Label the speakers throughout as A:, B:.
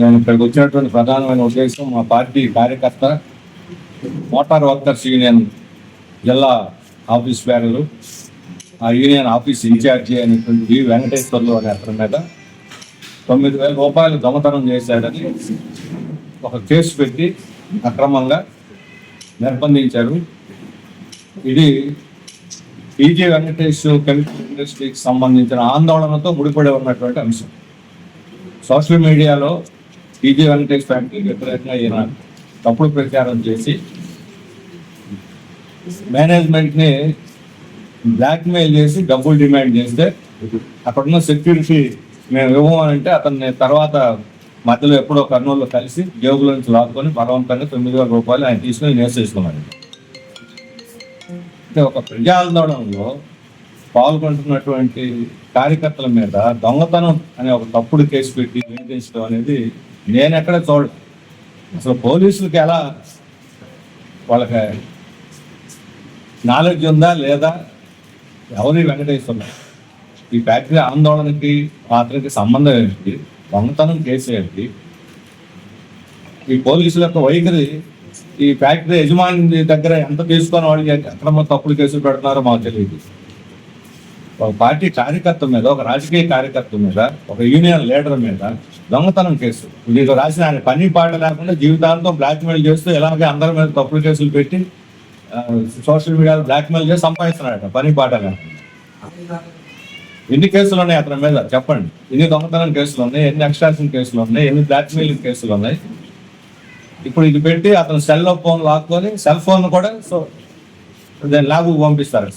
A: నేను ఇక్కడికి వచ్చినటువంటి ప్రధానమైన ఉద్దేశం మా పార్టీ కార్యకర్త మోటార్ వర్కర్స్ యూనియన్ జిల్లా ఆఫీస్ బ్యారలు ఆ యూనియన్ ఆఫీస్ ఇన్ఛార్జి అయినటువంటి వి వెంకటేశ్వర్లు అనే అతని మీద తొమ్మిది వేల రూపాయలు దొంగతనం చేశాడని ఒక కేసు పెట్టి అక్రమంగా నిర్బంధించారు. ఇది ఈజీ వెంకటేష్ కెమికల్ ఇండస్ట్రీకి సంబంధించిన ఆందోళనతో ముడిపడి ఉన్నటువంటి అంశం. సోషల్ మీడియాలో టీజీ వెంకటేష్ ఫ్యాక్టరీకి వ్యతిరేకంగా ఈయన తప్పుడు ప్రచారం చేసి మేనేజ్మెంట్ని బ్లాక్మెయిల్ చేసి డబ్బులు డిమాండ్ చేస్తే అక్కడున్న సెక్యూరిటీ మేము ఇవ్వమంటే అతన్ని తర్వాత మధ్యలో ఎప్పుడో కర్నూలులో కలిసి జేబులో నుంచి లాక్కొని బలవంతంగా తొమ్మిది వేల రూపాయలు ఆయన తీసుకొని నేసేసుకున్నాడు. అంటే ఒక ప్రజాందోళనలో పాల్గొంటున్నటువంటి కార్యకర్తల మీద దొంగతనం అనే ఒక తప్పుడు కేసు పెట్టి వేధించడం అనేది నేను ఎక్కడ చూడ అసలు పోలీసులకి ఎలా వాళ్ళకి నాలెడ్జ్ ఉందా లేదా? ఎవరి వెంకటేశ్వరులు? ఈ ఫ్యాక్టరీ ఆందోళనకి పాత్రకి సంబంధం ఏంటి? దొంగతనం కేసు ఏంటి? ఈ పోలీసుల యొక్క వైఖరి ఈ ఫ్యాక్టరీ యజమాని దగ్గర ఎంత తీసుకొని వాళ్ళకి అక్రమ తప్పుడు కేసులు పెడుతున్నారో మాకు తెలియదు. ఒక పార్టీ కార్యకర్త మీద ఒక రాజకీయ కార్యకర్త మీద ఒక యూనియన్ లీడర్ మీద దొంగతనం కేసు. ఇది రాసిన ఆయన పని పాట లేకుండా జీవితాంతం బ్లాక్మెయిల్ చేస్తూ ఇలాగే అందరి మీద తప్పుడు కేసులు పెట్టి సోషల్ మీడియాలో బ్లాక్మెయిల్ చేసి సంపాదిస్తున్నాడట పని పాట లేకుండా. ఎన్ని కేసులు ఉన్నాయి అతని మీద? చెప్పండి. ఎన్ని దొంగతనం కేసులు ఉన్నాయి? ఎన్ని ఎక్స్ట్రాక్షన్ కేసులు ఉన్నాయి? ఎన్ని బ్లాక్మెయిల్ కేసులు ఉన్నాయి? ఇప్పుడు ఇది పెట్టి అతను సెల్ ఫోన్ లాక్కొని సెల్ ఫోన్ కూడా సో దాన్ని ల్యాబ్కి పంపిస్తారు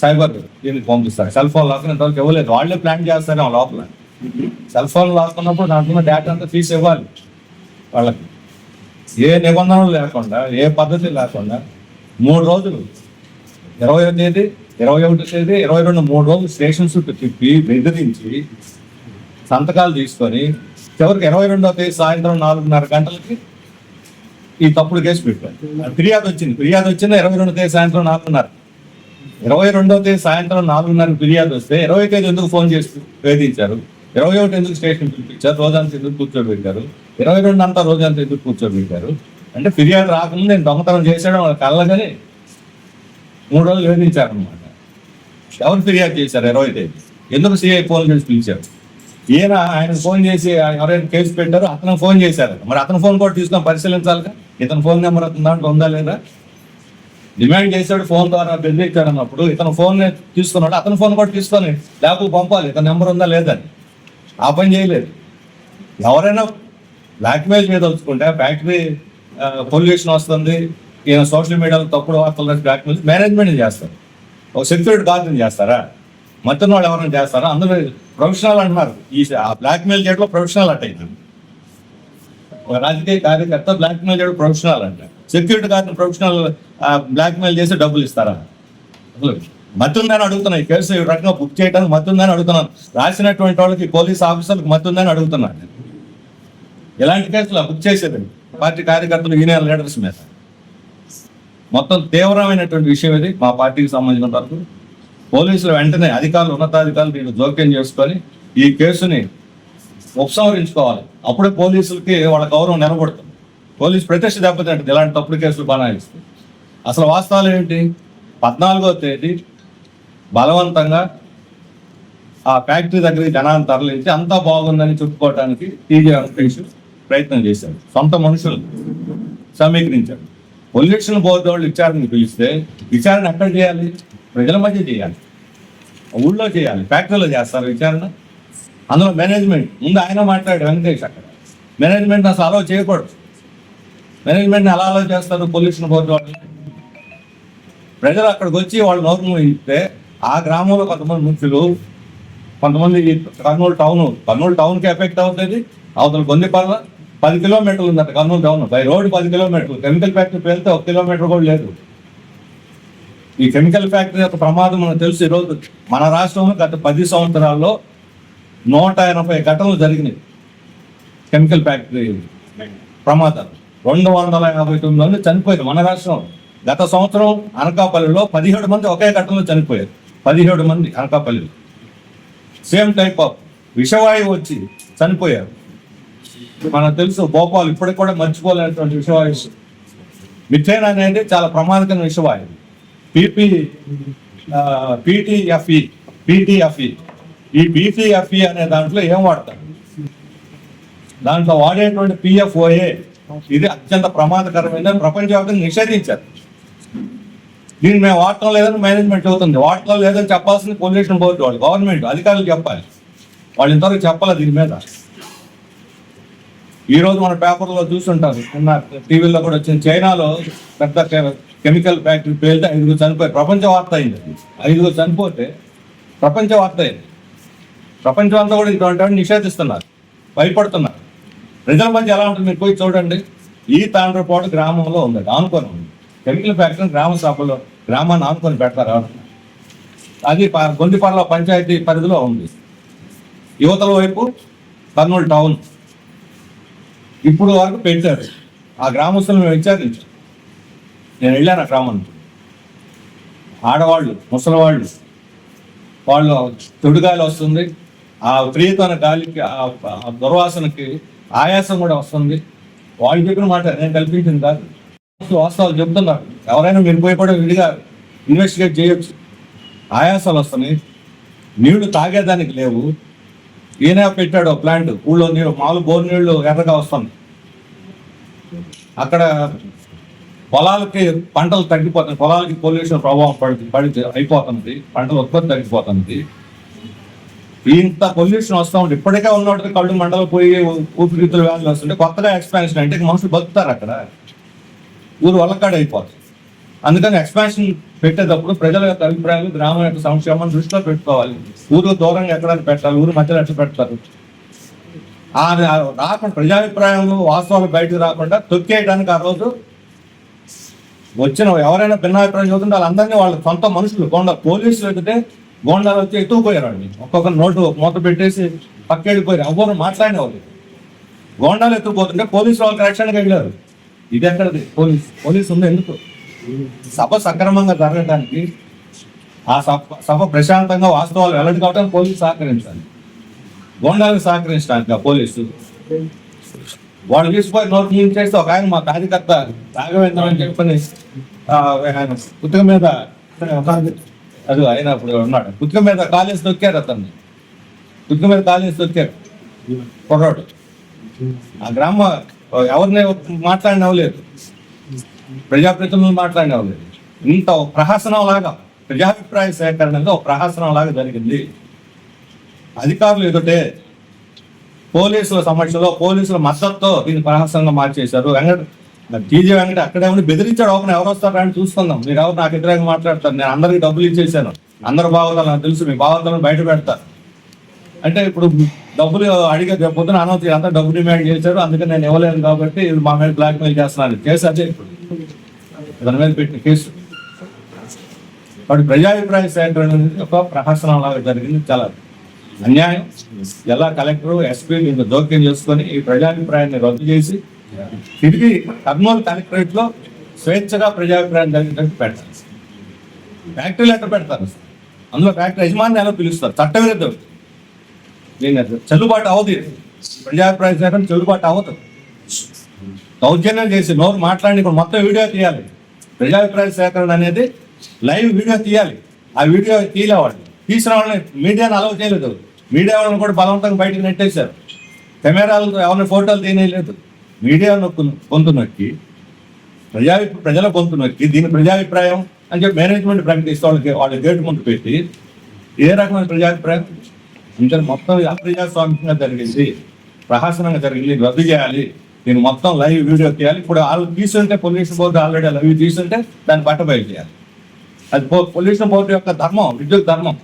A: సైబర్ దీనికి పంపిస్తారు. సెల్ ఫోన్ లాక్ ఇంతవరకు ఇవ్వలేదు. వాళ్ళే ప్లాన్ చేస్తారు ఆ లోపల. సెల్ ఫోన్ లాక్కున్నప్పుడు దాంట్లో డేటా అంతా తీసి ఇవ్వాలి వాళ్ళకి. ఏ నిబంధనలు లేకుండా ఏ పద్ధతి లేకుండా మూడు రోజులు ఇరవై తేదీ ఇరవై ఒకటి తేదీ ఇరవై రెండు మూడు రోజులు స్టేషన్ చుట్టూ తిప్పి బెదిరించి సంతకాలు తీసుకొని చివరికి ఇరవై రెండవ తేదీ సాయంత్రం నాలుగున్నర గంటలకి ఈ తప్పుడు కేసు పెట్టారు. ఫిర్యాదు వచ్చింది. ఫిర్యాదు వచ్చింది? ఇరవై రెండో తేదీ సాయంత్రం నాలుగున్నర ఇరవై రెండవ తేదీ సాయంత్రం నాలుగున్నర ఫిర్యాదు వస్తే ఇరవై తేదీ ఎందుకు ఫోన్ చేసి వేధించారు? ఇరవై ఒకటి ఎందుకు స్టేషన్ పిలిపించారు? రోజంతా ఎందుకు కూర్చోబెట్టారు? ఇరవై రెండు అంతా రోజంతా ఎందుకు కూర్చోబెట్టారు? అంటే ఫిర్యాదు రాకముందు నేను దొంగతనం చేశాడు వాళ్ళ కళ్ళగానే మూడు రోజులు వేధించారనమాట ఎవరు ఫిర్యాదు చేశారు ఇరవై తేదీ? ఎందుకు సిఐ ఫోన్ చేసి పిలిచారు? ఈయన ఆయన ఫోన్ చేసి ఎవరైనా కేసు పెట్టారో అతను ఫోన్ చేశారు మరి అతను ఫోన్ కూడా తీసుకొని పరిశీలించాలిగా? ఇతను ఫోన్ నెంబర్ అతను దాంట్లో ఉందా లేదా? డిమాండ్ చేశాడు ఫోన్ ద్వారా బెదిరించాడు అన్నప్పుడు ఇతను ఫోన్ తీసుకున్నాడు అతను ఫోన్ కూడా తీసుకొని ల్యాబ్ పంపాలి ఇతని నెంబర్ ఉందా లేదని ఆ పని చేయలేదు. ఎవరైనా బ్లాక్మెయిల్ చేయదలుచుకుంటే ఫ్యాక్టరీ పొల్యూషన్ వస్తుంది ఈయన సోషల్ మీడియాలో తప్పుడు వార్తలు బ్లాక్మెయిల్ మేనేజ్మెంట్ చేస్తారు. ఒక సెక్యూరిటీ గార్డెన్ చేస్తారా? మొత్తం వాళ్ళు ఎవరైనా చేస్తారా? అందరూ ప్రొఫెషనల్ అంటున్నారు. ఈ బ్లాక్మెయిల్ చేయడంలో ప్రొఫెషనల్ అట్ట ఇది. ఒక రాజకీయ కార్యకర్త బ్లాక్మెయిల్ చేయడం ప్రొఫెషనల్ అంటారు సెక్యూరిటీ గార్డ్ ప్రొఫెషనల్ బ్లాక్మెయిల్ చేసి డబ్బులు ఇస్తారా? అసలు మత్తుందని అడుగుతున్నాను ఈ కేసు ఈ రకంగా బుక్ చేయడానికి మత్తుందని అడుగుతున్నాను. రాసినటువంటి వాళ్ళకి పోలీస్ ఆఫీసర్లకు మత్తుందని అడుగుతున్నాను. ఇలాంటి కేసులు? బుక్ చేసేది పార్టీ కార్యకర్తలు యూనియన్ లీడర్స్ మీద. మొత్తం తీవ్రమైనటువంటి విషయం ఇది. మా పార్టీకి సంబంధించిన వరకు పోలీసులు వెంటనే అధికారులు ఉన్నతాధికారులు దీన్ని జోక్యం చేసుకొని ఈ కేసుని ఉపసంహరించుకోవాలి. అప్పుడే పోలీసులకి వాళ్ళ గౌరవం నిలబడుతుంది పోలీసు ప్రత్యక్ష దెబ్బతింటుంది ఇలాంటి తప్పుడు కేసులు బనాయిస్తుంది. అసలు వాస్తవాలు ఏంటి? పద్నాలుగో తేదీ బలవంతంగా ఆ ఫ్యాక్టరీ దగ్గరికి జనాన్ని తరలించి అంతా బాగుందని చెప్పుకోవడానికి టీజీ వెంకటేష్ ప్రయత్నం చేశాడు. సొంత మనుషులు సమీకరించాడు. పొల్యూషన్ బోర్డు వాళ్ళు విచారణకు పిలిస్తే విచారణ ఎక్కడ చేయాలి? ప్రజల మధ్య చేయాలి. ఊళ్ళో చేయాలి. ఫ్యాక్టరీలో చేస్తారు విచారణ. అందులో మేనేజ్మెంట్ ముందు ఆయన మాట్లాడాడు వెంకటేష్ అక్కడ. మేనేజ్మెంట్ అసలు అలౌ చేయకూడదు. మేనేజ్మెంట్ అలా అలా చేస్తారు పొల్యూషన్ బోర్డు వాళ్ళు? ప్రజలు అక్కడికి వచ్చి వాళ్ళు నోరు ఇస్తే ఆ గ్రామంలో కొంతమంది మనుషులు కొంతమంది కర్నూలు టౌన్ కర్నూలు టౌన్కి ఎఫెక్ట్ అవుతుంది. అవతల గొందిపల్ల పది కిలోమీటర్లు ఉందట కర్నూలు టౌన్ బై రోడ్డు పది కిలోమీటర్లు కెమికల్ ఫ్యాక్టరీ వెళ్తే ఒక కిలోమీటర్ కూడా లేదు. ఈ కెమికల్ ఫ్యాక్టరీ యొక్క ప్రమాదం మనకు తెలుసు ఈరోజు. మన రాష్ట్రంలో గత పది సంవత్సరాల్లో నూట ఎనభై ఘటనలు జరిగినాయి. కెమికల్ ఫ్యాక్టరీ ప్రమాదాలు. రెండు వందల యాభై తొమ్మిది మంది చనిపోయారు. మన రాష్ట్రం గత సంవత్సరం అనకాపల్లిలో పదిహేడు మంది ఒకే ఘటనలో చనిపోయారు. పదిహేడు మంది అనకాపల్లిలో. సేమ్ టైప్ ఆఫ్ విషవాయువు వచ్చి చనిపోయారు. మనకు తెలుసు భోపాల్ ఇప్పటికి కూడా మర్చిపోలేనటువంటి విషవాయు మిథేన్ అనేది చాలా ప్రమాదకరమైన విషవాయు పీపీ పీటీఎఫ్ఈ పీటీఎఫ్ఈ. ఈ పీటీఎఫ్ఈ అనే దాంట్లో ఏం వాడతారు? దాంట్లో వాడేటువంటి పిఎఫ్ఓఏ ఇది అత్యంత ప్రమాదకరమైన ప్రపంచవ్యాప్తంగా నిషేధించారు. దీన్ని మేము వాడటం లేదని మేనేజ్మెంట్ అవుతుంది వాడటం లేదని చెప్పాల్సింది పొల్యూషన్ బోర్డు వాళ్ళు గవర్నమెంట్ అధికారులు చెప్పాలి. వాళ్ళు ఇంతవరకు చెప్పాలి దీని మీద? ఈరోజు మన పేపర్లో చూసుంటారు నిన్న టీవీలో కూడా వచ్చింది. చైనాలో పెద్ద కెమికల్ ఫ్యాక్టరీ పేలితే ఐదుగురు చనిపోయి ప్రపంచ వార్త అయింది అది. ఐదుగురు చనిపోతే ప్రపంచ వార్త అయింది. ప్రపంచం అంతా కూడా ఇటువంటి నిషేధిస్తున్నారు. భయపడుతున్నారు. ప్రజల మధ్య ఎలా ఉంటుంది? మీరు పోయి చూడండి. ఈ తాండ్రపాటు గ్రామంలో ఉంది ఆనుకొని ఉంది. కెమికల్ ఫ్యాక్టరీ గ్రామ సభలో గ్రామాన్ని ఆనుకొని పెడతారు అది ప- పంచాయతీ పరిధిలో ఉంది. యువతల వైపు కర్నూలు టౌన్. ఇప్పుడు వరకు పెట్టారు ఆ గ్రామస్తులను మేము విచారించాం నేను వెళ్ళాను ఆ గ్రామానికి. ఆడవాళ్ళు ముసలివాళ్ళు వాళ్ళు తొడుగాలి వస్తుంది. ఆ ప్రియతన గాలికి ఆ ఆ దుర్వాసనకి ఆయాసం కూడా వస్తుంది. వాళ్ళు చెప్పిన మాట నేను కల్పించింది కాదు. వాస్తవాలు చెప్తున్నారు. ఎవరైనా మీరు పోయి కూడా విడిగా ఇన్వెస్టిగేట్ చేయొచ్చు. ఆయాసాలు వస్తున్నాయి. నీళ్ళు తాగేదానికి లేవు. ఈయన పెట్టాడు ప్లాంట్ ఊళ్ళో నీళ్ళు మామూలు బోర్ నీళ్ళు ఎర్రగా వస్తుంది అక్కడ పొలాలకి పంటలు తగ్గిపోతుంది పొలాలకి పొల్యూషన్ ప్రభావం పడుతుంది పడి అయిపోతుంది పంటల ఉత్పత్తి తగ్గిపోతుంది ఇంత పొల్యూషన్ వస్తూ ఉంటే ఇప్పటికే ఉన్నట్టు కళ్ళు మండలు పోయి ఊపిరితిత్తులు వ్యాధులు వస్తుంటే కొత్తగా ఎక్స్పాన్షన్ అంటే మనుషులు బతుకుతారు అక్కడ. ఊరు వల్లకాడ అయిపోతుంది. అందుకని ఎక్స్పాన్షన్ పెట్టేటప్పుడు ప్రజల యొక్క అభిప్రాయాలు గ్రామం యొక్క సంక్షేమం దృష్టిలో పెట్టుకోవాలి. ఊరు దూరంగా ఎక్కడ పెట్టాలి ఊరు మధ్యలో ఎట్లా పెడతారు? ఆ రాకుండా ప్రజాభిప్రాయం వాస్తవాలు బయటకు రాకుండా తొక్కేయడానికి ఆ రోజు వచ్చిన ఎవరైనా భిన్నాభిప్రాయం చదువుతుంటే వాళ్ళందరినీ వాళ్ళ సొంత మనుషులు కొండ పోలీసులు వెళ్తే గోండాలు వచ్చి ఎత్తుకుపోయారు వాళ్ళని ఒక్కొక్క నోటు మూత పెట్టేసి పక్కెళ్ళిపోయారు. మాట్లాడిన వాళ్ళు గోండాలు ఎత్తుకుపోతుంటే పోలీసు వాళ్ళకి రక్షణకు వెళ్ళారు. ఇది ఎక్కడది? పోలీస్ పోలీసు ఉంది ఎందుకు? సభ సక్రమంగా జరగడానికి ఆ సభ సభ ప్రశాంతంగా వాస్తవాలు వెల్లడి కావడానికి పోలీసు సహకరించాలి. గోండాలకు సహకరించడానికి ఆ పోలీసు. వాళ్ళు తీసుకుపోయి నోట్ క్లీన్ చేస్తే ఒక ఆయన మా కార్యకర్త రాఘవేంద్ర అని చెప్పని ఆయన పుత్తక మీద అది ఆయన అప్పుడు ఉన్నాడు. పుస్తకం మీద కాలేజ్ తొక్కారు అతన్ని. పుస్తకం మీద కాలేజ్ తొక్కారు. కుర్రాడు ఆ గ్రామ ఎవరిని మాట్లాడినవ్వలేదు. ప్రజాప్రతినిధులు మాట్లాడినవ్వలేదు. ఇంత ప్రహసనం లాగా ప్రజాభిప్రాయ సేకరణలో ఒక ప్రహసనం లాగా జరిగింది. అధికారులు ఎదుటే పోలీసుల సమక్షంలో పోలీసుల మద్దతుతో దీన్ని ప్రహసనంగా మార్చేశారు. వెంకట టీజీ వెంకట అక్కడే ఉండి బెదిరించాడు. ఒకరిని ఎవరు వస్తారా అని చూసుకుందాం. మీరు ఎవరు నాకు వ్యతిరేకంగా మాట్లాడతారు. నేను అందరికి డబ్బులు ఇచ్చేసాను. అందరు బాగోతారు నాకు తెలుసు. మీ బాగోతాలను బయట పెడతారు అంటే ఇప్పుడు డబ్బులు అడిగే రేపు పొద్దున అనవసరం అంతా డబ్బు డిమాండ్ చేశారు. అందుకని నేను ఇవ్వలేను కాబట్టి ఇది మా మీద బ్లాక్ మెయిల్ చేస్తున్నాను కేసు అదే ఇప్పుడు. దాని మీద పెట్టిన కేసు. వాడు ప్రజాభిప్రాయ సేకరణ అనేది ఒక ప్రహసనం లాగా జరిగింది. చాలా అన్యాయం. జిల్లా కలెక్టర్ ఎస్పీ దీంట్లో జోక్యం చేసుకొని ఈ ప్రజాభిప్రాయాన్ని రద్దు చేసి తిరిగి కర్నూలు కలెక్టరేట్లో స్వేచ్ఛగా ప్రజాభిప్రాయం జరిగినట్టు పెడతారు ఫ్యాక్టరీలు ఎక్కడ పెడతారు. అందులో ఫ్యాక్టరీ యజమాని ఎలా పిలుస్తారు? చట్టవిరుద్ధం. లేదు అది చెల్లుబాటు అవ్వదు ప్రజాభిప్రాయ సేకరణ చెల్లుబాటు అవ్వదు. దౌర్జన్యం చేసి నోరు మాట్లాడి ఇప్పుడు మొత్తం వీడియో తీయాలి. ప్రజాభిప్రాయ సేకరణ అనేది లైవ్ వీడియో తీయాలి. ఆ వీడియో తీయలే వాళ్ళు తీసిన వాళ్ళని మీడియాని అలౌ చేయలేదు. మీడియా వాళ్ళని కూడా బలవంతంగా బయటకు నెట్టేశారు. కెమెరాలతో ఎవరిని ఫోటోలు తీయలేదు మీడియా నొక్కు గొంతు నొక్కి ప్రజా ప్రజల గొంతు నొక్కి దీని ప్రజాభిప్రాయం అని చెప్పి మేనేజ్మెంట్ ప్రకటిస్తే వాళ్ళకి వాళ్ళ గేటు ముందు పెట్టి ఏ రకమైన ప్రజాభిప్రాయం? అంటే మొత్తం ఇది అప్రజాస్వామికంగా జరిగింది ప్రహాసనంగా జరిగింది రద్దు చేయాలి దీన్ని మొత్తం లైవ్ వీడియో తీయాలి ఇప్పుడు వాళ్ళు తీసుంటే పొల్యూషన్ బోర్డు ఆల్రెడీ లైవ్ తీసుంటే దాన్ని బట్ట చేయాలి. అది పొల్యూషన్ బోర్డు యొక్క ధర్మం విద్యుత్ ధర్మం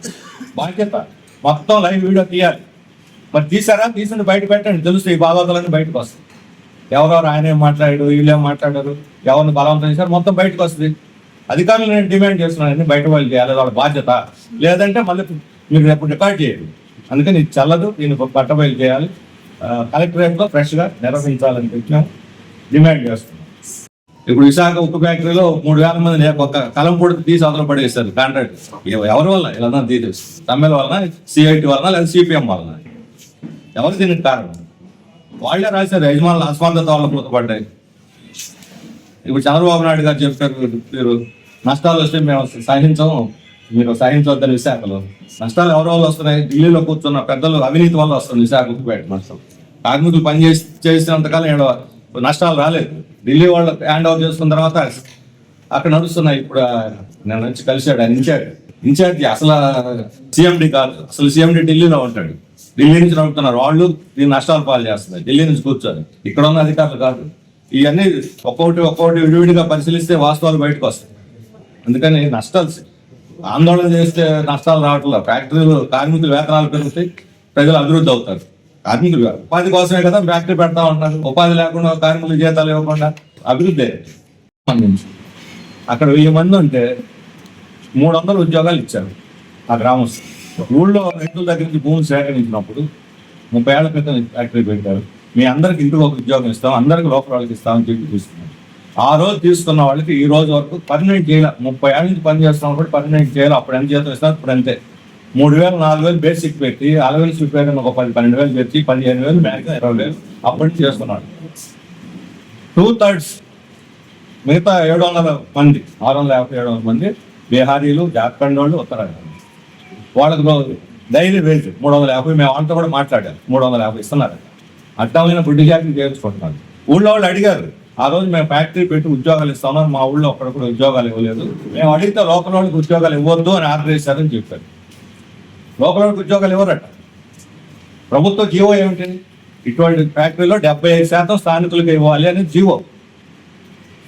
A: బాధ్యత మొత్తం లైవ్ వీడియో తీయాలి. మరి తీసారా? తీసింది బయట పెట్టండి తెలుసు ఈ భాగవతాలన్నీ బయటకు వస్తాయి. ఎవరెవరు ఆయనే ఏం మాట్లాడారు వీళ్ళు మాట్లాడారు ఎవరిని బలవంతం చేశారు మొత్తం బయటకు వస్తుంది. అధికారులు నేను డిమాండ్ చేస్తున్నాను బయట వాళ్ళు చేయాలి వాళ్ళ బాధ్యత. లేదంటే మళ్ళీ మీరు రేపు రికార్డ్ చేయాలి అందుకని ఇది చల్లదు దీన్ని బట్టబయలు చేయాలి. కలెక్టరేట్లో ఫ్రెష్గా నిర్వహించాలని చెప్పినాం. డిమాండ్ చేస్తున్నాం ఇప్పుడు విశాఖ ఉక్కు ఫ్యాక్టరీలో మూడు వేల మంది నే- ఒక కలం పొడి తీసి అవతల పడేస్తారు కాంట్రాక్ట్. ఎవరి వల్ల? ఇలా తీసేస్తారు తమ్మెల వలన సిఐటి వలన లేదా సిపిఎం వలన? ఎవరు దీనికి కారణం? వాళ్ళే రాశారు. యజమానులు అస్మాంతత వల్ల పూతపడ్డాయి. ఇప్పుడు చంద్రబాబు నాయుడు గారు చెప్పారు మీరు నష్టాలు వస్తే మేము సహించము మీరు సహించవద్దని విశాఖలో. నష్టాలు ఎవరి వల్ల వస్తున్నాయి? ఢిల్లీలో కూర్చున్న పెద్దలు అవినీతి వల్ల వస్తుంది విశాఖకు బయట నష్టం కార్మికులు పని చేసి చేసినంతకాలం ఏడవ నష్టాలు రాలేదు. ఢిల్లీ వాళ్ళు హ్యాండ్ ఓవర్ చేసుకున్న తర్వాత అక్కడ నడుస్తున్నాయి ఇప్పుడు నేను నుంచి కలిశాడు ఆయన ఇన్ఛార్జ్. ఇన్ఛార్జి అసలు సీఎండి కాదు అసలు సీఎండి ఢిల్లీలో ఉంటాడు. ఢిల్లీ నుంచి నమ్ముతున్నారు వాళ్ళు దీన్ని నష్టాలు పాలు చేస్తున్నారు. ఢిల్లీ నుంచి కూర్చొని. ఇక్కడ ఉన్న అధికారులు కాదు. ఇవన్నీ ఒక్కొక్కటి ఒక్కొక్కటి విడివిడిగా పరిశీలిస్తే వాస్తవాలు బయటకు వస్తాయి. అందుకని నష్టాలు ఆందోళన చేస్తే నష్టాలు రావట్లేదు. ఫ్యాక్టరీలు కార్మికులు వేతనాలు పెరుగుతాయి. ప్రజలు అభివృద్ధి అవుతారు. కార్మికులు ఉపాధి కోసమే కదా ఫ్యాక్టరీ పెడతా ఉంటారు ఉపాధి లేకుండా కార్మికులు జీతాలు ఇవ్వకుండా అభివృద్ధి అక్కడ వెయ్యి మంది ఉంటే మూడు వందల ఉద్యోగాలు ఇచ్చారు ఆ గ్రామస్తులు. ఊళ్ళో రైతుల దగ్గర నుంచి భూములు సేకరించినప్పుడు ముప్పై ఏళ్ళ క్రితం ఫ్యాక్టరీ పెట్టారు. మీ అందరికి ఇంటికి ఒక ఉద్యోగం ఇస్తాం అందరికి లోపల వాళ్ళకి ఇస్తామని చెప్పి చూస్తున్నాం ఆ రోజు తీసుకున్న వాళ్ళకి ఈ రోజు వరకు పర్మనెంట్ చేయాలి ముప్పై ఏళ్ళ నుంచి పని చేస్తున్నాం కూడా పర్మనెంట్ చేయాలి అప్పుడు ఎంత జీతం ఇస్తాం ఇప్పుడు అంతే. మూడు వేలు నాలుగు వేలు బేసిక్ పెట్టి అలవెన్స్ రిపేర్ ఒక పది పన్నెండు వేలు పెట్టి పదిహేను వేలు మ్యాక్సిమం ఇరవై వేలు అప్పటి నుంచి చేస్తున్నాడు టూ థర్డ్స్ మిగతా ఏడు వందల మంది ఆరు వందల యాభై ఏడు వందల మంది బీహారీలు జార్ఖండ్ వాళ్ళు ఉత్తరాఖండ్ వాళ్ళకి డైలీ వేజ్ మూడు వందల యాభై మేము వాళ్ళతో కూడా మాట్లాడారు మూడు వందల యాభై ఇస్తున్నారు. అడ్డమైన బుడ్డి జాతి చేయించుకుంటున్నారు ఊళ్ళో వాళ్ళు అడిగారు. ఆ రోజు మేము ఫ్యాక్టరీ పెట్టి ఉద్యోగాలు ఇస్తామని మా ఊళ్ళో అక్కడ కూడా ఉద్యోగాలు ఇవ్వలేదు. మేము అడిగితే లోకల్ వాళ్ళకి ఉద్యోగాలు ఇవ్వద్దు అని ఆర్డర్ చేశారని చెప్పారు. లోకల్ వాళ్ళకి ఉద్యోగాలు ఇవ్వరట. ప్రభుత్వ జీవో ఏమిటి? ఇటువంటి ఫ్యాక్టరీలో డెబ్బై ఐదు శాతం స్థానికులకు ఇవ్వాలి అని జీవో.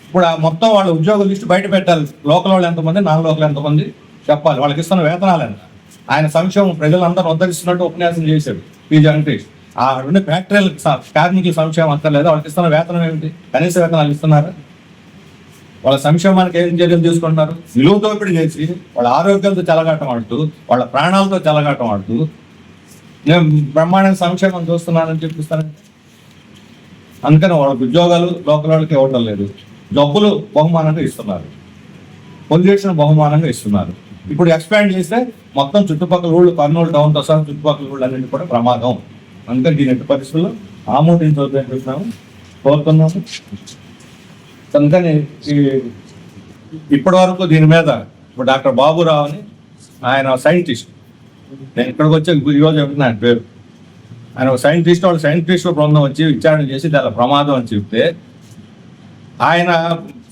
A: ఇప్పుడు ఆ మొత్తం వాళ్ళ ఉద్యోగ లిస్ట్ బయట పెట్టాలి. లోకల్ వాళ్ళు ఎంతమంది? నాన్ లోకల్ ఎంతమంది? చెప్పాలి. వాళ్ళకి ఇస్తున్న వేతనాలు ఎంత? ఆయన సంక్షేమం ప్రజలందరూ ఉద్ధరిస్తున్నట్టు ఉపన్యాసం చేశాడు పి. వెంకటేష్. ఆ రెండు ఫ్యాక్టరీలకు కార్మికుల సంక్షేమం అంతలేదు వాళ్ళకి ఇస్తున్న వేతనం ఏమిటి? కనీస వేతనాలు ఇస్తున్నారు? వాళ్ళ సంక్షేమానికి ఏం చర్యలు తీసుకుంటున్నారు? నిలువు దోపిడీ చేసి వాళ్ళ ఆరోగ్యాలతో చెలగాటం ఆడుతూ వాళ్ళ ప్రాణాలతో చెలగాటం ఆడుతూ నేను బ్రహ్మాండ సంక్షేమం చూస్తున్నానని చెప్పిస్తాను అందుకని వాళ్ళకి ఉద్యోగాలు లోకల్ వాళ్ళకి ఇవ్వటం లేదు. జబ్బులు బహుమానంగా ఇస్తున్నారు. పొల్యూషన్ బహుమానంగా ఇస్తున్నారు. ఇప్పుడు ఎక్స్పాండ్ చేస్తే మొత్తం చుట్టుపక్కల ఊళ్ళు కర్నూలు టౌన్తో సహా చుట్టుపక్కల ఊళ్ళు అన్నింటి కూడా ప్రమాదం. అందుకని దీని ఎట్టి పరిస్థితుల్లో ఆమోదించవద్దు అని కోరుతున్నాము. అందుకని ఇప్పటి వరకు దీని మీద ఇప్పుడు డాక్టర్ బాబురావు అని ఆయన సైంటిస్ట్ నేను ఇక్కడికి వచ్చి ఈరోజు చెప్తున్నా ఆయన పేరు. ఆయన ఒక సైంటిస్ట్ వాళ్ళు సైంటిస్ట్ బృందం వచ్చి విచారణ చేసి దాని ప్రమాదం అని చెప్తే ఆయన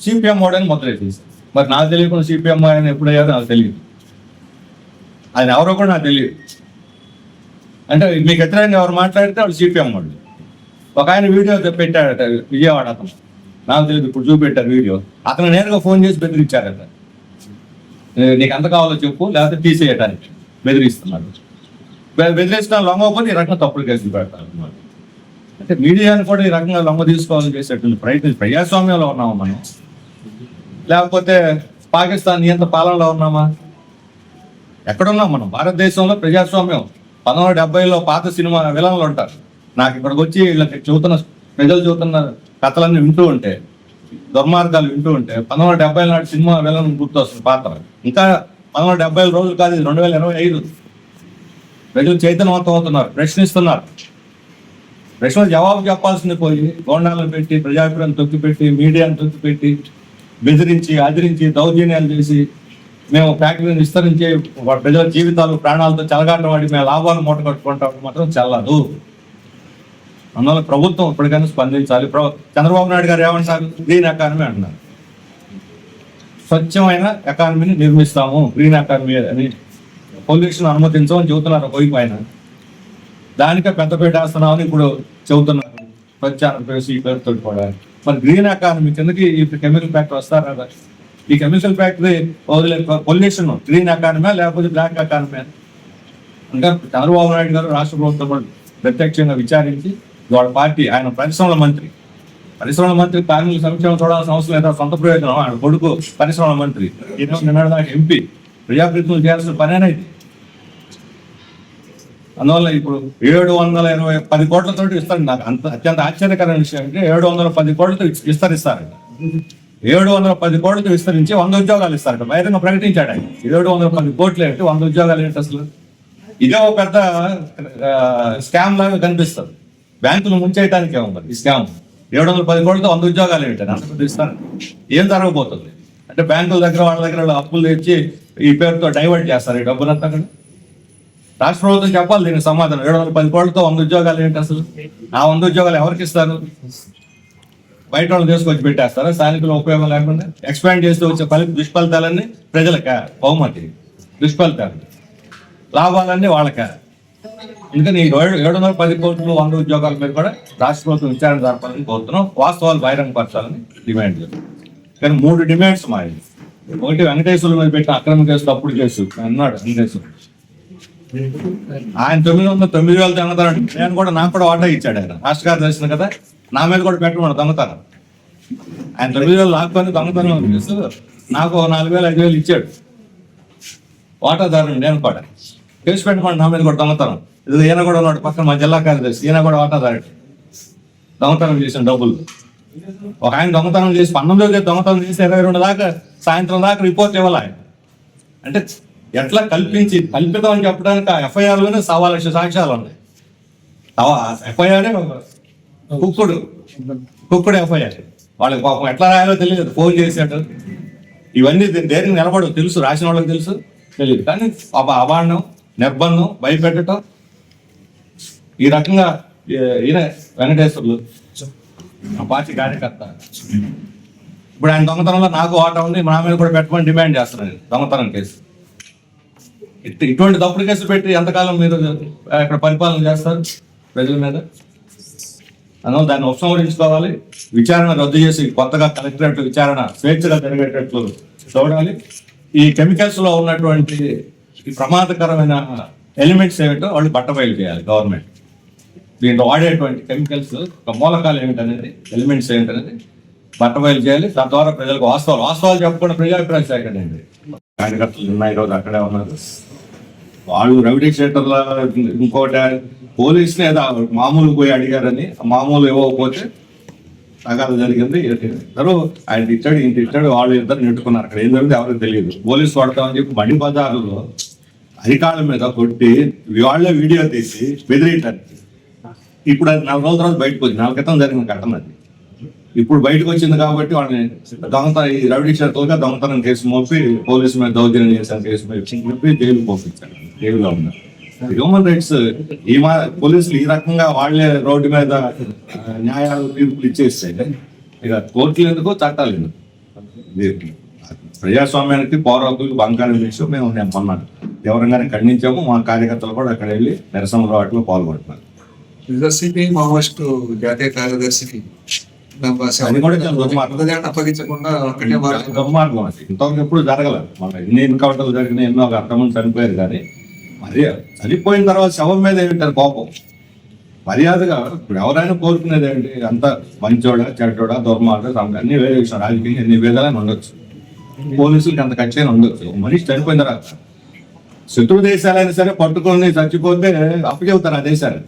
A: సిపిఎం అని ముద్ర వేసేసారు మరి నాకు తెలియకుండా సిపిఎం ఆయన ఎప్పుడయ్యారో నాకు తెలియదు. ఆయన ఎవరో కూడా నాకు తెలియదు. అంటే మీకు వ్యతిరేకంగా ఎవరు మాట్లాడితే వాళ్ళు సిపిఎం వాళ్ళు ఒక ఆయన వీడియో పెట్టాడట విజయవాడ అతను. నాకు తెలియదు ఇప్పుడు చూపెట్టారు వీడియో. అతను నేరుగా ఫోన్ చేసి బెదిరించారట. నీకు ఎంత కావాలో చెప్పు లేకపోతే తీసేయటానికి బెదిరిస్తున్నాడు. బె- బెదిరిస్తున్న లొంగకపోతే ఈ రకంగా తప్పుడు కేసులు పెడతారు అంటే మీడియాని కూడా ఈ రకంగా లొంగ తీసుకోవాలని చేసేటువంటి ప్రయత్నం ప్రజాస్వామ్యంలో ఉన్నాము మనం? లేకపోతే పాకిస్తాన్ నియంత్ర పాలనలో ఉన్నామా? ఎక్కడున్నాం మనం? భారతదేశంలో ప్రజాస్వామ్యం పంతొమ్మిది వందల డెబ్బైలో పాత సినిమా విలన్లు ఉంటారు నాకు ఇక్కడికి వచ్చి వీళ్ళకి చెబుతున్న ప్రజలు చెబుతున్న కథలన్నీ వింటూ ఉంటే దుర్మార్గాలు వింటూ ఉంటే పంతొమ్మిది వందల డెబ్బై నాటి సినిమా విలన్ గుర్తొస్తుంది పాత్ర. ఇంకా పంతొమ్మిది వందల డెబ్బై రోజులు కాదు ఇది రెండు వేల ఇరవై ఐదు. ప్రజలు చైతన్యవంతం అవుతున్నారు ప్రశ్నిస్తున్నారు. ప్రశ్నలు జవాబు చెప్పాల్సింది పోయి గోండాలను పెట్టి ప్రజాభిప్రాయం తొక్కిపెట్టి మీడియాను తొక్కిపెట్టి బెదిరించి అదిరించి దౌర్జన్యాలు చేసి మేము ఫ్యాక్టరీని విస్తరించి ప్రజల జీవితాలు ప్రాణాలతో చెలగాటం వాడి మేము లాభాలు మూట కట్టుకుంటాం మాత్రం చల్లదు. అందువల్ల ప్రభుత్వం ఇప్పటికైనా స్పందించాలి. ప్ర- చంద్రబాబు నాయుడు గారు ఏమంటారు గ్రీన్ ఎకానమీ అంటున్నారు. స్వచ్ఛమైన ఎకానమీని నిర్మిస్తాము. గ్రీన్ ఎకానమీ అని పొల్యూషన్ అనుమతించమని చెబుతున్నారు వైపు ఆయన. దానికే పెద్దపేట వేస్తున్నామని ఇప్పుడు చెబుతున్నారు. స్వచ్ఛ ఆంధ్రప్రదేశ్ ఈ పేరుతో కూడా మరి గ్రీన్ ఎకానమీ కిందకి ఈ కెమికల్ ఫ్యాక్టరీ వస్తారు కదా ఈ కెమికల్ ఫ్యాక్టరీ వదిలే పొల్యూషన్ గ్రీన్ ఎకానమీ లేకపోతే బ్లాక్ ఎకానమీ అంటే చంద్రబాబు నాయుడు గారు రాష్ట్ర ప్రభుత్వం ప్రత్యక్షంగా విచారించి వాళ్ళ పార్టీ ఆయన పరిశ్రమల మంత్రి. పరిశ్రమల మంత్రి కార్మికుల సంక్షేమం చూడాల్సిన అవసరం లేదా సొంత ప్రయోజనం? ఆయన కొడుకు పరిశ్రమల మంత్రి. ఈరోజు నిన్నటి ఎంపీ. ప్రజాప్రతినిధులు చేయాల్సిన పనేనా ఇది? అందువల్ల ఇప్పుడు ఏడు వందల ఇరవై పది కోట్లతో ఇస్తారండి నాకు అంత అత్యంత ఆశ్చర్యకరమైన విషయం అంటే ఏడు వందల పది కోట్లతో విస్తరిస్తారు ఏడు వందల పది కోట్లతో విస్తరించి వంద ఉద్యోగాలు ఇస్తారట. బహిరంగ ప్రకటించాడు ఆయన. ఏడు వందల పది కోట్లు ఏంటి వంద ఉద్యోగాలు ఏంటి అసలు? ఇదే ఒక పెద్ద స్కామ్ లాగా కనిపిస్తుంది. బ్యాంకులు ముంచేయటానికి ఏముంది ఈ స్కామ్? ఏడు వందల పది కోట్లతో వంద ఉద్యోగాలు ఏంటని అంత ఇస్తాను ఏం జరగబోతుంది? అంటే బ్యాంకుల దగ్గర వాళ్ళ దగ్గర అప్పులు తెచ్చి ఈ పేరుతో డైవర్ట్ చేస్తారు ఈ డబ్బులంతా కూడా? రాష్ట్ర ప్రభుత్వం చెప్పాలి దీనికి సమాధానం. ఏడు వందల పది కోట్లతో వంద ఉద్యోగాలు ఏంటి అసలు? ఆ వంద ఉద్యోగాలు ఎవరికి ఇస్తారు? బయట వాళ్ళు తీసుకొచ్చి పెట్టేస్తారా? స్థానికుల ఉపయోగం లేకుండా ఎక్స్పాండ్ చేస్తూ వచ్చే ఫలి దుష్ఫలితాలన్నీ ప్రజలకే బహుమతి దుష్ఫలితాలు. లాభాలన్నీ వాళ్ళకే. ఎందుకని ఏడు ఏడు వందల పది కోట్లు వంద ఉద్యోగాల మీద కూడా రాష్ట్ర ప్రభుత్వం విచారణ జరపాలని కోరుతున్నాం. వాస్తవాలు బహిరంగపరచాలని డిమాండ్ చేస్తున్నాం. కానీ మూడు డిమాండ్స్ మాది ఒకటి వెంకటేశ్వరుల మీద పెట్టిన అక్రమ కేసు తప్పుడు కేసు. అన్నాడు వెంకటేశ్వరుడు. ఆయన తొమ్మిది వందల తొమ్మిది వేలు దొంగతనం నేను కూడా నాకు కూడా వాటా ఇచ్చాడు ఆయన. రాష్ట్ర కార్యదర్శిని కదా నా మీద కూడా పెట్టమని దొంగతారు ఆయన తొమ్మిది వేలు లాక్కొని దొంగతనం చేస్తూ నాకు నాలుగు వేలు ఐదు వేలు ఇచ్చాడు. వాటాదారుని నేను కూడా. కేసు పెట్టుకోండి నా మీద కూడా దొంగతనం ఇది ఈయన కూడా ఉన్నాడు పక్కన మా జిల్లా కార్యదర్శి. ఈయన కూడా వాటాదారుడు. దొంగతనం చేసిన డబ్బులు. ఒక ఆయన దొంగతనం చేసి పన్నెండు వేలు దొంగతనం చేసి ఇరవై రెండు దాకా సాయంత్రం దాకా రిపోర్ట్ ఇవ్వాలి ఆయన? అంటే ఎట్లా కల్పించి కల్పితం అని చెప్పడానికి ఆ ఎఫ్ఐఆర్లోనే సవా లక్ష సాక్ష్యాలు ఉన్నాయి. ఎఫ్ఐఆర్ కుక్కుడు కుక్కుడు ఎఫ్ఐఆర్. వాళ్ళకి పాపం ఎట్లా రాయాలో తెలియదు ఫోన్ చేశాడు ఇవన్నీ దేనికి నిలబడవు తెలుసు రాసిన వాళ్ళకి తెలుసు తెలియదు. కానీ పాప అవాండం నిర్బంధం భయపెట్టడం ఈ రకంగా ఈ- ఈయన వెంకటేశ్వర్లు పార్టీ కార్యకర్త. ఇప్పుడు ఆయన దొంగతనంలో నాకు ఆట ఉంది నా మీద కూడా పెట్టమని డిమాండ్ చేస్తున్నాను దొంగతనం కేసు. ఇటువంటి తప్పుడు కేసులు పెట్టి ఎంతకాలం మీరు అక్కడ పరిపాలన చేస్తారు ప్రజల మీద? అందువల్ల దాన్ని ఉపసంహరించుకోవాలి. విచారణ రద్దు చేసి కొత్తగా కలెక్టరేట్ విచారణ స్వేచ్ఛగా జరిగేటట్లు చూడాలి. ఈ కెమికల్స్లో ఉన్నటువంటి ఈ ప్రమాదకరమైన ఎలిమెంట్స్ ఏమిటో వాళ్ళు బట్టబయలు చేయాలి గవర్నమెంట్. దీంట్లో వాడేటువంటి కెమికల్స్ మూలకాలు ఏమిటనేది ఎలిమెంట్స్ ఏంటనేది బట్టబయలు చేయాలి తద్వారా ప్రజలకు వాస్తవాలు వాస్తవాలు చెప్పకుండా ప్రజాభిప్రాయం సేకరణ కార్యకర్తలు ఉన్నాయి రోజు అక్కడే ఉన్నారు. వాళ్ళు రౌడీ షీటర్ల ఇంకోటి పోలీసుని ఏదో మామూలు పోయి అడిగారని మామూలు ఇవ్వకపోతే తగాద జరిగింది ఇద్దరు ఆయన ఇచ్చాడు ఇంటి ఇచ్చాడు వాళ్ళు ఇద్దరు నెట్టుకున్నారు అక్కడ. ఏం జరిగింది ఎవరికి తెలియదు. పోలీసు పడతామని చెప్పి బండి బజారులో అధికారుల మీద కొట్టి వాళ్ళే వీడియో తీసి బెదిరియటానికి ఇప్పుడు అది నాలుగు రోజుల తర్వాత బయటకు వచ్చింది. నాలుగు క్రితం జరిగిన ఘటన అది. ఇప్పుడు బయటకు వచ్చింది కాబట్టి వాళ్ళని దొంగతనం ఈ రౌడీ షర్తులుగా దొంగతనం కేసు మోపి పోలీసు మీద దౌర్జన్యం చేసిన కేసు మోపి జైలు పంపించారు. జైలులో ఉన్నారు. హ్యూమన్ రైట్స్ ఈ మా పోలీసులు ఈ రకంగా వాళ్ళే రోడ్డు మీద న్యాయాలు తీర్పులు ఇచ్చేస్తే ఇక కోర్టులు ఎందుకు చట్టాలు ఎందుకు? ప్రజాస్వామ్యానికి పౌరకులకు బంగారం చేసి మేము అన్నాడు మొన్న తీవ్రంగానే ఖండించాము మా కార్యకర్తలు కూడా అక్కడ వెళ్ళి నిరసన వాటిలో పాల్గొంటున్నారు.
B: రిజర్సీపీ మావోయిస్టు జాతీయ కార్యదర్శికి అప్పగించకుండా
A: దుర్మార్గం అది. ఇంతవరకు ఎప్పుడు జరగలేదు. మన ఎన్ని ఎన్కౌంటర్లు జరిగిన ఎన్నో ఒక అర్థమంది చనిపోయారు కానీ మరి చనిపోయిన తర్వాత శవం మీద ఏమిటారు కోపం? మర్యాదగా ఇప్పుడు ఎవరైనా కోరుకునేది ఏంటి అంత మంచోడా చెడ్డోడా దుర్మార్గ అన్ని వేరే విషయం. రాజకీయం ఎన్ని విధాలని ఉండొచ్చు. పోలీసులకి అంత ఖచ్చితంగా ఉండొచ్చు. మనిషి చనిపోయిన తర్వాత శత్రు దేశాలైనా సరే పట్టుకొని చచ్చిపోతే అప్పచెబుతారు ఆ దేశాలు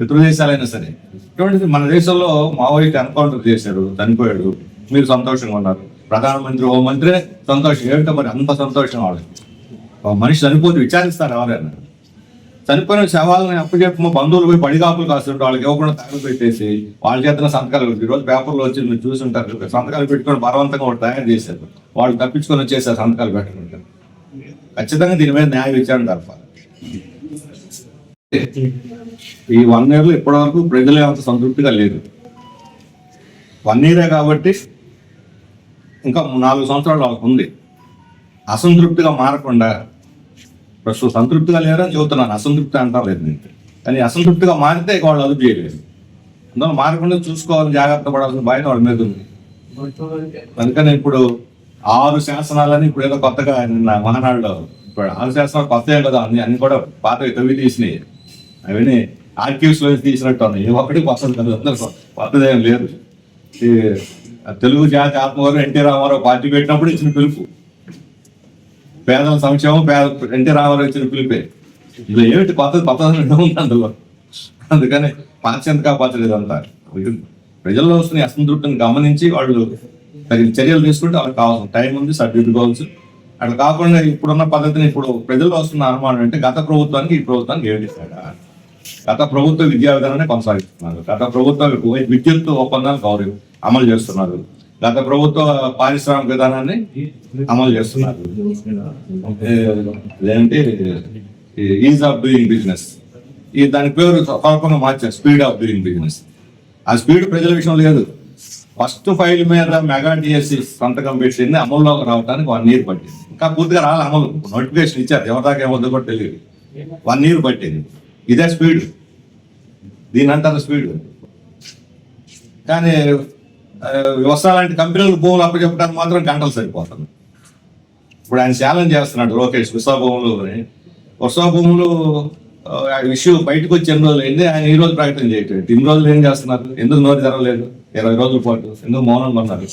A: దేశాలైనా సరే. ఇటువంటిది మన దేశంలో మావోయిస్ట్ ఎన్కౌంటర్ చేశాడు చనిపోయాడు మీరు సంతోషంగా ఉన్నారు. ప్రధానమంత్రి ఓ మంత్రి సంతోషం ఏమిటో మరి అంత సంతోషం వాళ్ళకి. ఒక మనిషి చనిపోతే విచారిస్తారు ఎవరైనా చనిపోయిన శవాలని అప్పచెప్పి మా బంధువులు పోయి పడిగాపులు కాస్తుంటే వాళ్ళకి ఇవ్వకుండా తయారు పెట్టేసి వాళ్ళ చేతన సంతకాలు పెట్టి ఈరోజు పేపర్లో వచ్చి మీరు చూసుంటారు. సంతకాలు పెట్టుకొని బలవంతంగా ఒకటి తయారు చేశారు. వాళ్ళు తప్పించుకొని వచ్చేసారు సంతకాలు పెట్టుకుంటారు ఖచ్చితంగా దీని మీద న్యాయ విచారణ జరపాలి. ఈ వన్ ఇయర్లో ఇప్పటివరకు ప్రజలే అంత సంతృప్తిగా లేదు వన్ ఇయరే కాబట్టి ఇంకా నాలుగు సంవత్సరాలు వాళ్ళకు ఉంది. అసంతృప్తిగా మారకుండా ప్రస్తుతం సంతృప్తిగా లేరని చెబుతున్నాను. అసంతృప్తి అంటారు లేదు నేను కానీ అసంతృప్తిగా మారితే ఇక వాళ్ళు అదుపు చేయలేదు అందువల్ల మారకుండా చూసుకోవాలని జాగ్రత్త పడాల్సిన బాధ్యత వాళ్ళ మీద ఉంది. అందుకని ఇప్పుడు ఆరు శాసనాలని ఇప్పుడు ఏదో కొత్తగా నిన్న మహానాడులో ఇప్పుడు ఆరు శాసనాలు కొత్త కదా అన్ని అన్ని కూడా పాత తవ్వి తీసినాయి. అవన్నీ ఆర్కీవ్స్లో తీసినట్టు ఉన్నాయి. ఒకటి ఒక్కటి కదా అందరూ కొత్తదేం లేదు. తెలుగు జాతి ఆత్మగౌరవం ఎన్టీ రామారావు పార్టీ పెట్టినప్పుడు ఇచ్చిన పిలుపు. పేదల సంక్షేమం పేద ఎన్టీ రామారావు ఇచ్చిన పిలిపే. ఇలా ఏమిటి కొత్తది కొత్తది ఉంది అందులో. అందుకని పాశ్చంతగా పాత్ర ఇదంతా ప్రజల్లో వస్తున్న అసంతృప్తిని గమనించి వాళ్ళు తగిన చర్యలు తీసుకుంటే వాళ్ళకి కావాల్సిన టైం ఉంది సర్టిఫికేట్ కావచ్చు. అట్లా కాకుండా ఇప్పుడున్న పద్ధతిని ఇప్పుడు ప్రజల్లో వస్తున్న అనుమానం అంటే గత ప్రభుత్వానికి ఈ ప్రభుత్వానికి ఏమిటి తేడా గత ప్రభుత్వ విద్యా విధానాన్ని కొనసాగిస్తున్నారు. గత ప్రభుత్వ విద్యుత్ ఒప్పందాలు గౌరవం అమలు చేస్తున్నారు. గత ప్రభుత్వ పారిశ్రామిక విధానాన్ని అమలు చేస్తున్నారు. ఏంటి ఈజ్ ఆఫ్ డూయింగ్ బిజినెస్ ఈ దాని పేరు స్వల్పంగా మార్చారు స్పీడ్ ఆఫ్ డూయింగ్ బిజినెస్ ఆ స్పీడ్ ప్రజల విషయం లేదు. ఫస్ట్ ఫైల్ మీద మెగా డిఎస్సి సంతకం పెట్టింది అమల్లోకి రావడానికి వన్ ఇయర్ పట్టింది. ఇంకా పూర్తిగా రాలి అమలు. నోటిఫికేషన్ ఇచ్చారు ఎవరిదాకా ఏమవుతుందో కూడా తెలియదు. వన్ ఇయర్ పట్టింది. ఇదే స్పీడ్. దీని అంటారు స్పీడ్. కానీ వ్యవసాయ లాంటి కంపెనీలు భూములు అప్పచెప్పడానికి మాత్రం గంటలు సరిపోతుంది. ఇప్పుడు ఆయన ఛాలెంజ్ చేస్తున్నాడు లోకేష్ విశ్వభూములు విశ్వభూములు ఇష్యూ బయటకు వచ్చి ఎన్ని రోజులు అయింది? ఆయన ఈ రోజు ప్రకటన చేయట్లేదు. ఇన్ని రోజులు ఏం చేస్తున్నారు? ఎందుకు నోరు తెరవలేదు? ఇరవై రోజుల పాటు ఎందుకు మౌనం ఉన్నారు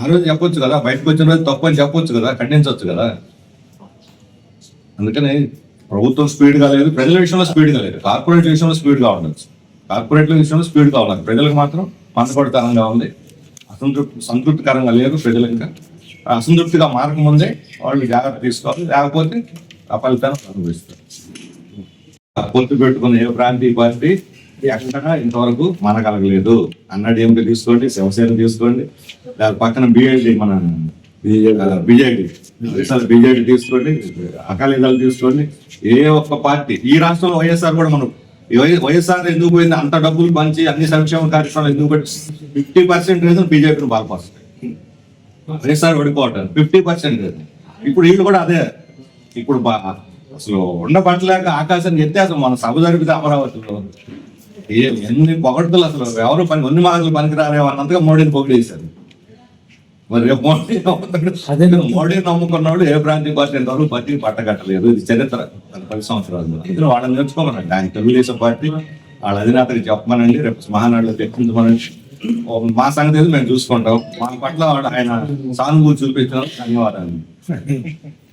A: ఆ రోజు చెప్పొచ్చు కదా బయటకు వచ్చిన రోజు తప్పు అని చెప్పొచ్చు కదా ఖండించవచ్చు కదా. అందుకని ప్రభుత్వం స్పీడ్గా లేదు ప్రజల విషయంలో స్పీడ్గా లేదు. కార్పొరేట్ విషయంలో స్పీడ్గా ఉండొచ్చు. కార్పొరేట్ విషయంలో స్పీడ్గా ఉండాలి. ప్రజలకు మాత్రం మనకొడతనంగా ఉంది. అసంతృప్తి సంతృప్తికరంగా లేదు ప్రజలు ఇంకా. అసంతృప్తిగా మారకముందే వాళ్ళు జాగ్రత్త తీసుకోవాలి. లేకపోతే ఆ ఫలితాన్ని అనుభవిస్తారు. పొత్తు పెట్టుకున్న ఏ ప్రాంతీయ పార్టీ ఎక్కడా ఇంతవరకు మనకలగలేదు. అన్నాడీఎంకే తీసుకోండి శివసేన తీసుకోండి దాని పక్కన బిఎల్డి మన బిజెడి బిజెడి తీసుకోండి అకాలీదళం తీసుకోండి. ఏ ఒక్క పార్టీ ఈ రాష్ట్రంలో వైఎస్ఆర్ కూడా మనం వైఎస్ఆర్ ఎందుకు పోయింది? అంత డబ్బులు పంచి అన్ని సంక్షేమ కార్యక్రమాలు ఎందుకు పెట్టి ఫిఫ్టీ పర్సెంట్ రీజన్ బీజేపీని బలపరుస్తాయి వైఎస్ఆర్ ఓడిపోవటం ఫిఫ్టీ పర్సెంట్ ఇప్పుడు వీళ్ళు కూడా అదే. ఇప్పుడు అసలు ఉండబట్టలేక ఆకాశానికి ఎత్తే అసలు మన సభ జరిపితే అమరావతిలో ఏ ఎన్ని పొగడ్తలు అసలు ఎవరు పని ఎన్ని మార్కులు పనికిరారేమో అన్నంతగా మోడీని పొగిడేశారు. మరి రేపు మోడీ నమ్ముతాడు మోడీ నమ్ముకున్నాడు ఏ ప్రాంతీయ పార్టీ ఇంతవరకు పార్టీకి పట్టగట్టలేదు ఇది చరిత్ర. పది సంవత్సరాలు ఇందులో వాళ్ళని నేర్చుకోమనండి. ఆయన తెలుగుదేశం పార్టీ వాళ్ళ అధినేతకి చెప్పమనండి. రేపు మహానాడులో తెచ్చించమనండి ఓ మా సంగతి మేము చూసుకుంటాం. మా పట్ల ఆయన సానుభూతి చూపించడం ధన్యవాదాలు.